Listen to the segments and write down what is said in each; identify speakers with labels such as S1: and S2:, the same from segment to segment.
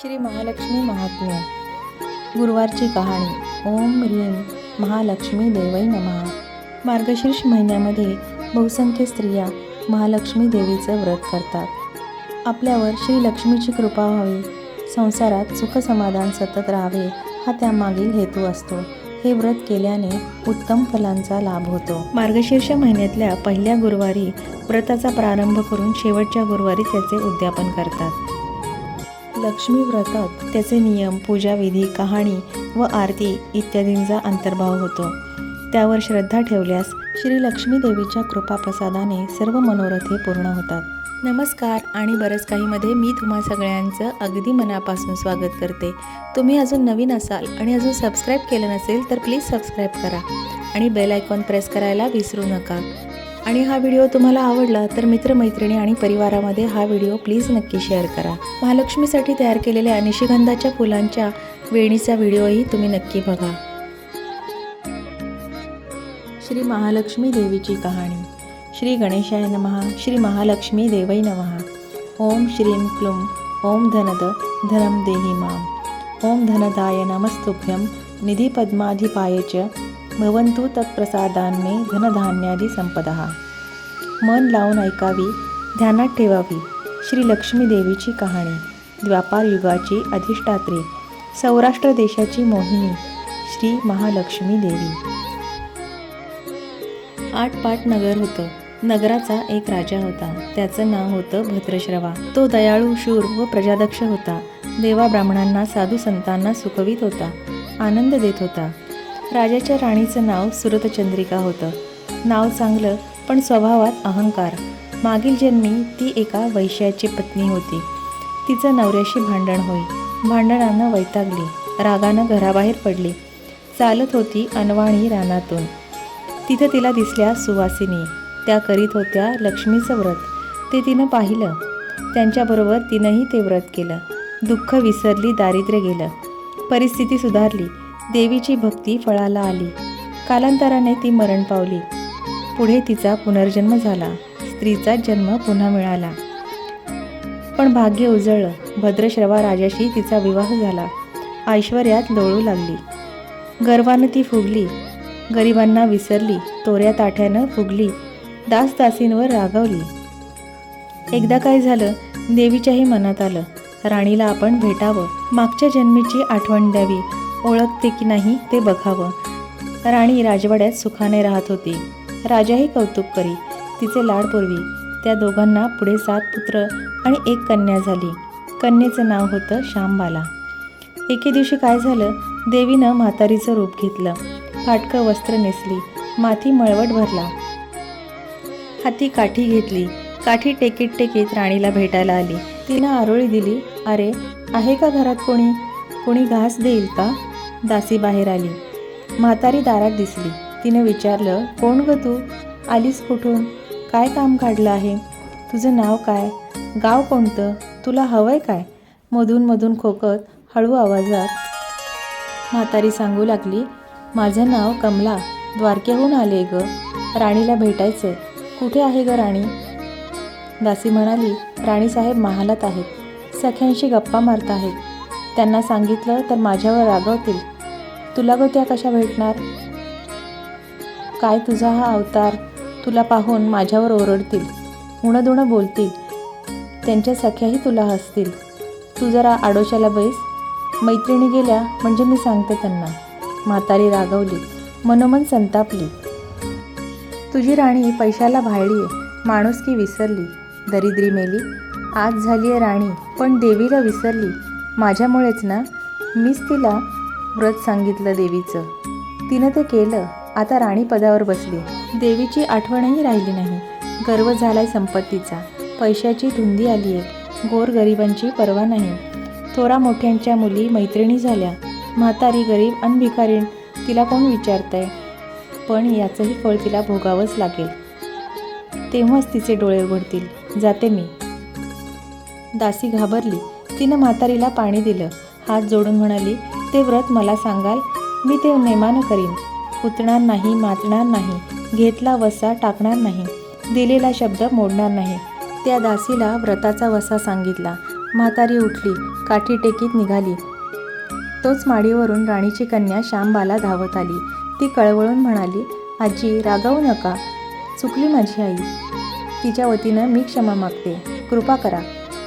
S1: श्री महालक्ष्मी महात्म्य. गुरुवारची कहाणी. ओम ह्रीम महालक्ष्मी देवई नमः. मार्गशीर्ष महिन्यामध्ये बहुसंख्य स्त्रिया महालक्ष्मी देवीचं व्रत करतात. आपल्यावर श्री लक्ष्मीची कृपा व्हावी. संसारात सुखसमाधान सतत राहावे हा त्यामागील हेतू असतो. हे व्रत केल्याने उत्तम फलांचा लाभ होतो. मार्गशीर्ष महिन्यातल्या पहिल्या गुरुवारी व्रताचा प्रारंभ करून शेवटच्या गुरुवारी त्याचे उद्यापन करतात. लक्ष्मी व्रतात त्याचे नियम पूजाविधी कहाणी व आरती इत्यादींचा अंतर्भाव होतो. त्यावर श्रद्धा ठेवल्यास श्री लक्ष्मी देवीच्या कृपाप्रसादाने सर्व मनोरथे पूर्ण होतात. नमस्कार आणि बरंच काहीमध्ये मी तुम्हा सगळ्यांचं अगदी मनापासून स्वागत करते. तुम्ही अजून नवीन असाल आणि अजून सबस्क्राईब केलं नसेल तर प्लीज सबस्क्राईब करा आणि बेल आयकॉन प्रेस करायला विसरू नका. आणि हा व्हिडिओ तुम्हाला आवडला तर मित्रमैत्रिणी आणि परिवारामध्ये हा व्हिडिओ प्लीज नक्की शेअर करा. महालक्ष्मीसाठी तयार केलेल्या निशिगंधाच्या फुलांच्या वेणीचा व्हिडिओही तुम्ही नक्की बघा. श्री महालक्ष्मी देवीची कहाणी. श्री गणेशाय नमः श्री महालक्ष्मी देवै नमः. ओम श्रीं क्लुं ओम धनद धनं देहि माम ओम धनदाय नमस्तुभ्यं निधिपद्माधिपाय च भवन्तु तत्प्रसादान्मे धनधान्यादी संपदा। मन लावून ऐकावी ध्यानात ठेवावी श्री लक्ष्मी देवीची कहाणी द्वापार युगाची अधिष्ठात्री सौराष्ट्र देशाची मोहिनी श्री महालक्ष्मी देवी आठपाट नगर होतं. नगराचा एक राजा होता. त्याचं नाव होतं भद्रश्रवा. तो दयाळू शूर व प्रजादक्ष होता. देवा ब्राह्मणांना साधू संतांना सुखवित होता. आनंद देत होता. राजाच्या राणीचं नाव सुरतचंद्रिका होतं. नाव चांगलं पण स्वभावात अहंकार. मागील जन्मी ती एका वैश्याची पत्नी होती. तिचं नवऱ्याशी भांडण होई. भांडणानं वैतागली. रागानं घराबाहेर पडली. चालत होती अनवाणी रानातून. तिथं तिला दिसल्या सुवासिनी. त्या करीत होत्या लक्ष्मीचं व्रत. ते तिनं पाहिलं. त्यांच्याबरोबर तिनंही ते व्रत केलं. दुःख विसरली दारिद्र्य गेलं. परिस्थिती सुधारली. देवीची भक्ती फळाला आली. कालांतराने ती मरण पावली. पुढे तिचा पुनर्जन्म झाला. स्त्रीचा जन्म पुन्हा मिळाला. पण भाग्य उजळलं. भद्रश्रवा राजाशी तिचा विवाह झाला. ऐश्वर्यात लोळू लागली. गर्वानं ती फुगली. गरिबांना विसरली. तोऱ्या ताठ्यानं फुगली. दास दासींवर रागवली. एकदा काय झालं? देवीच्याही मनात आलं. राणीला आपण भेटावं. मागच्या जन्मीची आठवण द्यावी. ओळखते की नाही ते बघावं. राणी राजवाड्यात सुखाने राहत होती. राजाही कौतुक करी. तिचे लाड त्या दोघांना पुढे सात पुत्र आणि एक कन्या झाली. कन्येचं नाव होतं श्यामबाला. एके दिवशी काय झालं? देवीनं म्हातारीचं रूप घेतलं. फाटकं वस्त्र नेसली. माथी मळवट भरला. हाती काठी घेतली. काठी टेकीत टेकीत राणीला भेटायला आली. तिनं आरोळी दिली. अरे आहे का घरात कोणी? कोणी घास देईल का? दासी बाहेर आली. म्हातारी दारात दिसली. तिनं विचारलं कोण ग तू? आलीस कुठून? काय काम काढलं आहे? तुझं नाव काय? गाव कोणतं? तुला हवंय काय? मधून मधून खोकत हळू आवाजात म्हातारी सांगू लागली माझं नाव कमला. द्वारकेहून आले ग. राणीला भेटायचंय. कुठे आहे ग राणी? दासी म्हणाली राणीसाहेब महालात आहेत. सख्यांशी गप्पा मारत आहेत. त्यांना सांगितलं तर माझ्यावर रागवतील. तुला ग त्या कशा भेटणार? काय तुझा हा अवतार तुला पाहून माझ्यावर ओरडतील. उणंदुणं बोलतील. त्यांच्या सख्याही तुला हसतील. तू जरा आडोशाला बैस. मैत्रिणी गेल्या म्हणजे मी सांगते त्यांना. म्हातारी रागवली. मनोमन संतापली. तुझी राणी पैशाला भाळली आहे माणुसकी विसरली. दरिद्री मेली. आज झाली आहे राणी पण देवीला विसरली. माझ्यामुळेच ना मीच तिला व्रत सांगितलं देवीचं. तिनं ते केलं आता राणी पदावर बसली. देवीची आठवणही राहिली नाही. गर्व झालाय संपत्तीचा. पैशाची धुंदी आली आहे गोर गरिबांची पर्वा नाही. थोरा मोठ्यांच्या मुली मैत्रिणी झाल्या. म्हातारी गरीब अन तिला कोण विचारतंय? पण याचंही फळ तिला भोगावंच लागेल. तेव्हाच तिचे डोळे उघडतील. जाते मी. दासी घाबरली. तिनं म्हातारीला पाणी दिलं. हात जोडून म्हणाली ते व्रत मला सांगाल? मी ते नेमानं करीन. उतणार नाही मातणार नाही. घेतला वसा टाकणार नाही. दिलेला शब्द मोडणार नाही. त्या दासीला व्रताचा वसा सांगितला. म्हातारी उठली काठी टेकीत निघाली. तोच माडीवरून राणीची कन्या श्यामबाला धावत आली. ती कळवळून म्हणाली आजी रागावू नका. चुकली माझी आई. तिच्या वतीनं मी क्षमा मागते. कृपा करा.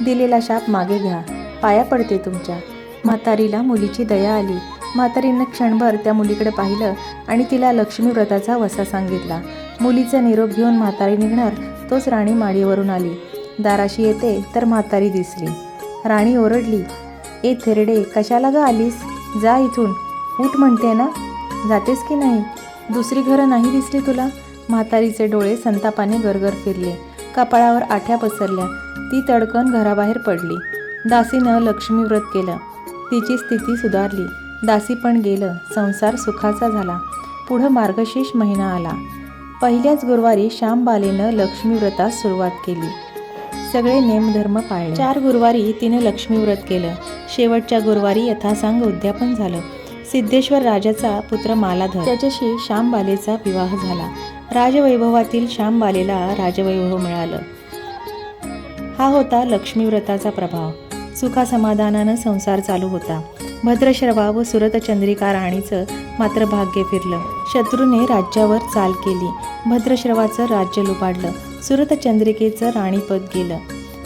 S1: दिलेला शाप मागे घ्या. पाया पडते तुमच्या. म्हातारीला मुलीची दया आली. म्हातारीनं क्षणभर त्या मुलीकडे पाहिलं आणि तिला लक्ष्मी व्रताचा वसा सांगितला. मुलीचा निरोप घेऊन म्हातारी निघणार तोच राणी माडीवरून आली. दाराशी येते तर म्हातारी दिसली. राणी ओरडली ए थेरडे कशाला ग आलीस? जा इथून. उठ म्हणते ना. जातेस की नाही? दुसरी घरं नाही दिसली तुला? म्हातारीचे डोळे संतापाने गरगर फिरले. कपाळावर आठ्या पसरल्या. ती तडकन घराबाहेर पडली. दासीनं लक्ष्मीव्रत केलं. तिची स्थिती सुधारली. दासी पण गेलं. संसार सुखाचा झाला. पुढं मार्गशीर्ष महिना आला. पहिल्याच गुरुवारी श्यामबालेनं लक्ष्मीव्रतास सुरुवात केली. सगळे नेमधर्म पाळले. चार गुरुवारी तिने लक्ष्मीव्रत केलं. शेवटच्या गुरुवारी यथासांग उद्यापन झालं. सिद्धेश्वर राजाचा पुत्र मालाधर. त्याच्याशी श्यामबालेचा विवाह झाला. राजवैभवातील श्यामबालेला राजवैभव मिळालं. हा होता लक्ष्मीव्रताचा प्रभाव. सुखासमाधानानं संसार चालू होता. भद्रश्रवा व सुरतचंद्रिका राणीचं मात्र भाग्य फिरलं. शत्रूने राज्यावर चाल केली. भद्रश्रवाचं राज्य लुबाडलं. सुरतचंद्रिकेचं राणीपद गेलं.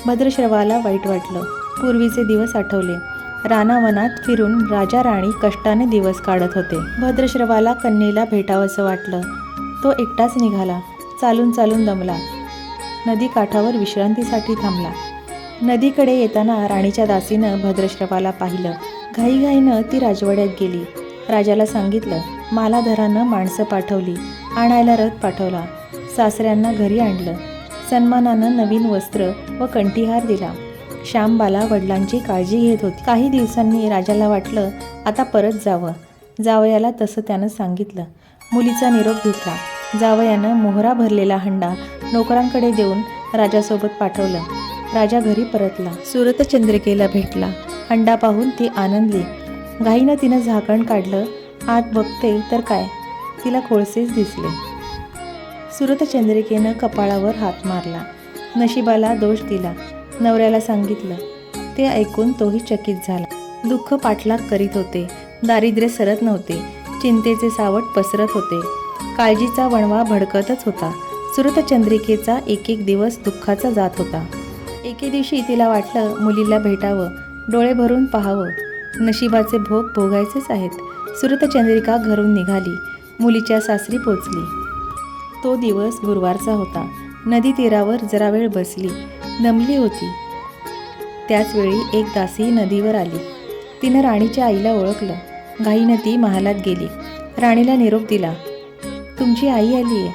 S1: भद्रश्रवाला वाईट वाटलं. पूर्वीचे दिवस आठवले. रानावनात फिरून राजा राणी कष्टाने दिवस काढत होते. भद्रश्रवाला कन्येला भेटावंसं वाटलं. तो एकटाच निघाला. चालून चालून दमला. नदी काठावर विश्रांतीसाठी थांबला. नदीकडे येताना राणीच्या दासीनं भद्रश्रवाला पाहिलं. घाईघाईनं ती राजवाड्यात गेली. राजाला सांगितलं मालाधरानं माणसं पाठवली आणायला रथ पाठवला. सासऱ्यांना घरी आणलं. सन्मानानं नवीन वस्त्र व कंठीहार दिला. श्यामबाला वडिलांची काळजी घेत होती. काही दिवसांनी राजाला वाटलं आता परत जावं. जावयाला तसं त्यानं सांगितलं. मुलीचा निरोप घेतला. जावयानं मोहरा भरलेला हंडा नोकरांकडे देऊन राजासोबत पाठवलं. राजा घरी परतला. सुरतचंद्रिकेला भेटला. अंडा पाहून ती आनंदली. घाईनं तिनं झाकण काढलं. आत बघते तर काय? तिला कोळसेच दिसले. सुरतचंद्रिकेनं कपाळावर हात मारला. नशिबाला दोष दिला. नवऱ्याला सांगितलं. ते ऐकून तोही चकित झाला. दुःख पाठलाग करीत होते. दारिद्र्य सरत नव्हते. चिंतेचे सावट पसरत होते. काळजीचा वणवा भडकतच होता. सुरतचंद्रिकेचा एक एक दिवस दुःखाचा जात होता. एके दिवशी तिला वाटलं मुलीला भेटावं डोळे भरून पाहावं. नशिबाचे भोग भोगायचेच आहेत. सुरतचंद्रिका घरून निघाली. मुलीच्या सासरी पोचली. तो दिवस गुरुवारचा होता. नदी तीरावर जरा वेळ बसली. दमली होती. त्याचवेळी एक दासी नदीवर आली. तिनं राणीच्या आईला ओळखलं. घाईनं ती महालात गेली. राणीला निरोप दिला. तुमची आई आली आहे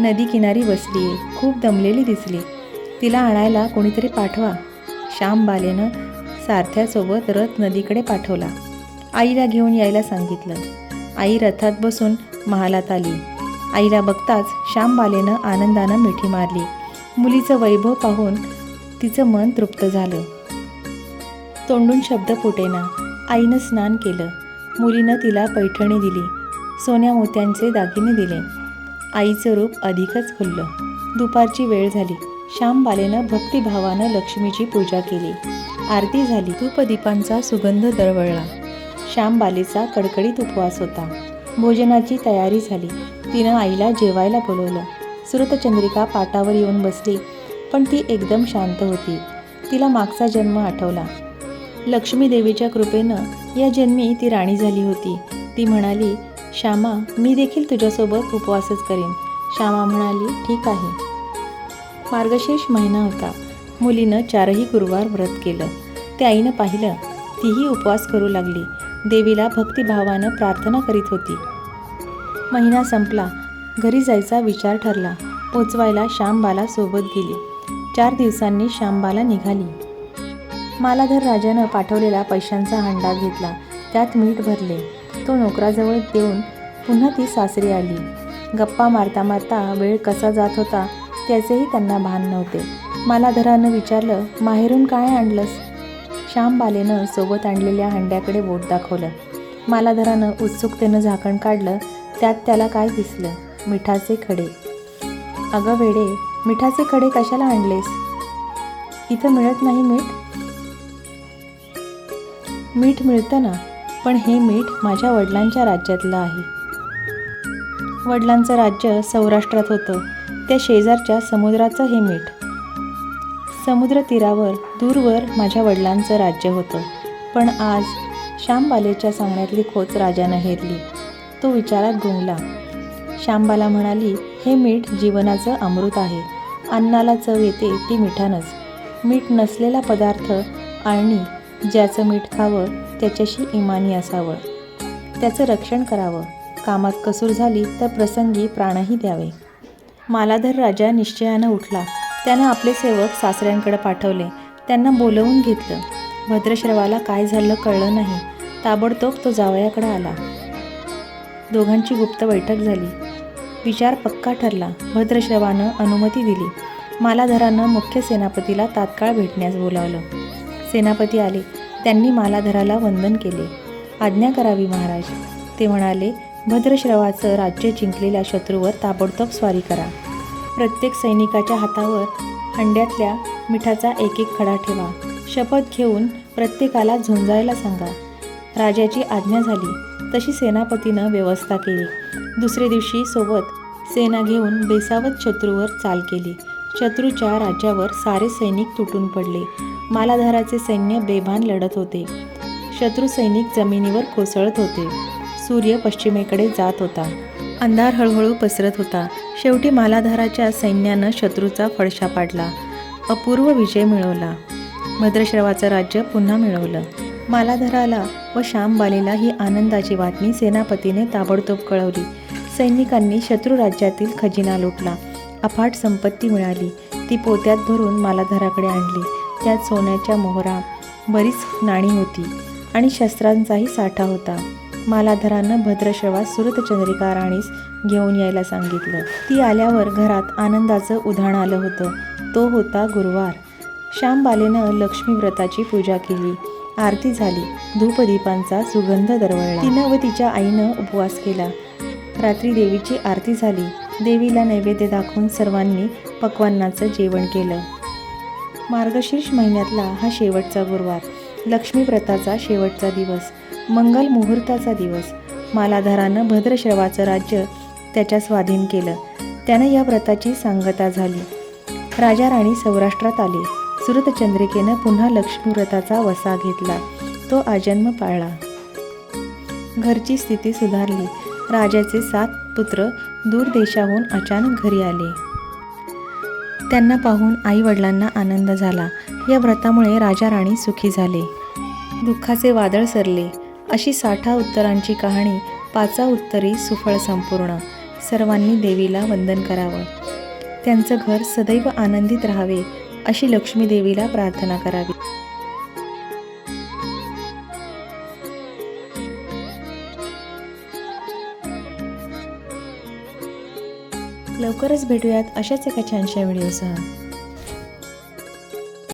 S1: नदी किनारी बसली आहे खूप दमलेली दिसली. तिला आणायला कोणीतरी पाठवा. श्याम बालेनं सारथ्यासोबत रथ नदीकडे पाठवला. आईला घेऊन यायला सांगितलं. आई रथात बसून महालात आली. आईला बघताच श्यामबालेनं आनंदानं मिठी मारली. मुलीचं वैभव पाहून तिचं मन तृप्त झालं. तोंडून शब्द फुटेना. आईनं स्नान केलं. मुलीनं तिला पैठणी दिली. सोन्या मोत्यांचे दागिने दिले. आईचं रूप अधिकच खुललं. दुपारची वेळ झाली. श्यामबालेनं भक्तिभावानं लक्ष्मीची पूजा केली. आरती झाली धूपदीपांचा सुगंध दरवळला. श्यामबालेचा कडकडीत उपवास होता. भोजनाची तयारी झाली. तिनं आईला जेवायला बोलवलं. सुरतचंद्रिका पाटावर येऊन बसली पण ती एकदम शांत होती. तिला मागचा जन्म आठवला. लक्ष्मी देवीच्या कृपेनं या जन्मी ती राणी झाली होती. ती म्हणाली श्यामा मी देखील तुझ्यासोबत उपवासच करेन. श्यामा म्हणाली ठीक आहे. मार्गशीर्ष महिना होता. मुलीनं चारही गुरुवार व्रत केलं. ते आईनं पाहिलं तीही उपवास करू लागली. देवीला भक्तिभावानं प्रार्थना करीत होती. महिना संपला. घरी जायचा विचार ठरला. पोचवायला श्यामबाला सोबत गेली. चार दिवसांनी श्यामबाला निघाली. मालाधर राजानं पाठवलेला पैशांचा हंडा घेतला. त्यात मीठ भरले. तो नोकराजवळ देऊन पुन्हा ती सासरी आली. गप्पा मारता मारता वेळ कसा जात होता त्याचेही त्यांना भान नव्हते. मालाधरानं विचारलं माहेरून काय आणलंस? श्यामबालेनं सोबत आणलेल्या हंड्याकडे बोट दाखवलं. मालाधरानं उत्सुकतेनं झाकण काढलं त्यात त्याला काय दिसलं? मिठाचे खडे. अगं वेडे मिठाचे खडे कशाला आणलेस? इथं मिळत नाही मीठ. मीठ मिळतं ना पण हे मीठ माझ्या वडिलांच्या राज्यातलं आहे. वडिलांचं राज्य सौराष्ट्रात होतं. त्या शेजारच्या समुद्राचं हे मीठ. समुद्र तीरावर दूरवर माझ्या वडिलांचं राज्य होतं. पण आज श्यामबालेच्या सांगण्यातली खोच राजानं हेरली. तो विचारात गुंगला. श्यामबाला म्हणाली हे मीठ जीवनाचं अमृत आहे. अन्नाला चव येते ती मिठानंच. मीठ नसलेला पदार्थ आणि ज्याचं मीठ खावं त्याच्याशी इमानी असावं. त्याचं रक्षण करावं. कामात कसूर झाली तर प्रसंगी प्राणही द्यावे. मालाधर राजा निश्चयानं उठला. त्यानं आपले सेवक सासऱ्यांकडे पाठवले. त्यांना बोलवून घेतलं. भद्रश्रवाला काय झालं कळलं नाही. ताबडतोब तो जावयाकडे आला. दोघांची गुप्त बैठक झाली. विचार पक्का ठरला. भद्रश्रवानं अनुमती दिली. मालाधरानं मुख्य सेनापतीला तात्काळ भेटण्यास बोलावलं. सेनापती आले. त्यांनी मालाधराला वंदन केले. आज्ञा करावी महाराज. ते म्हणाले भद्रश्रवाचं राज्य जिंकलेल्या शत्रूवर ताबडतोब स्वारी करा. प्रत्येक सैनिकाच्या हातावर हंड्यातल्या मिठाचा एक एक खडा ठेवा. शपथ घेऊन प्रत्येकाला झुंजायला सांगा. राजाची आज्ञा झाली तशी सेनापतीनं व्यवस्था केली. दुसरे दिवशी सोबत सेना घेऊन बेसावत शत्रूवर चाल केली. शत्रूच्या राज्यावर सारे सैनिक तुटून पडले. मालाधाराचे सैन्य बेभान लढत होते. शत्रू सैनिक जमिनीवर कोसळत होते. सूर्य पश्चिमेकडे जात होता. अंधार हळूहळू पसरत होता. शेवटी मालाधाराच्या सैन्यानं शत्रूचा फडशा पाडला. अपूर्व विजय मिळवला. भद्रश्रवाचं राज्य पुन्हा मिळवलं. मालाधराला व श्यामबालेला ही आनंदाची बातमी सेनापतीने ताबडतोब कळवली. सैनिकांनी शत्रू राज्यातील खजिना लुटला. अफाट संपत्ती मिळाली. ती पोत्यात भरून मालाधराकडे आणली. त्यात सोन्याच्या मोहरा बरीच नाणी होती आणि शस्त्रांचाही साठा होता. मालाधरानं भद्रश्रवा सुरतचंद्रिका राणीस घेऊन यायला सांगितलं. ती आल्यावर घरात आनंदाचं उधाण आलं होतं. तो होता गुरुवार. श्यामबालेनं लक्ष्मी व्रताची पूजा केली. आरती झाली. धूपदीपांचा सुगंध दरवळला. तिनं व तिच्या आईनं उपवास केला. रात्री देवीची आरती झाली. देवीला नैवेद्य दाखवून सर्वांनी पक्वान्नाचं जेवण केलं. मार्गशीर्ष महिन्यातला हा शेवटचा गुरुवार. लक्ष्मी व्रताचा शेवटचा दिवस. मंगल मुहूर्ताचा दिवस. मालाधारानं भद्रश्रवाचं राज्य त्याच्या स्वाधीन केलं. त्यानं या व्रताची सांगता झाली. राजा राणी सौराष्ट्रात आले. सुरतचंद्रिकेनं पुन्हा लक्ष्मी व्रताचा वसा घेतला. तो आजन्म पाळला. घरची स्थिती सुधारली. राजाचे सात पुत्र दूर देशाहून अचानक घरी आले. त्यांना पाहून आई वडिलांना आनंद झाला. या व्रतामुळे राजा राणी सुखी झाले. दुःखाचे वादळ सरले. अशी साठा उत्तरांची कहाणी पाचा उत्तरी सुफळ संपूर्ण. सर्वांनी देवीला वंदन करावं. त्यांचं घर सदैव आनंदित राहावे अशी लक्ष्मी देवीला प्रार्थना करावी. लवकरच भेटूयात अशाच एका छानशा व्हिडिओसह.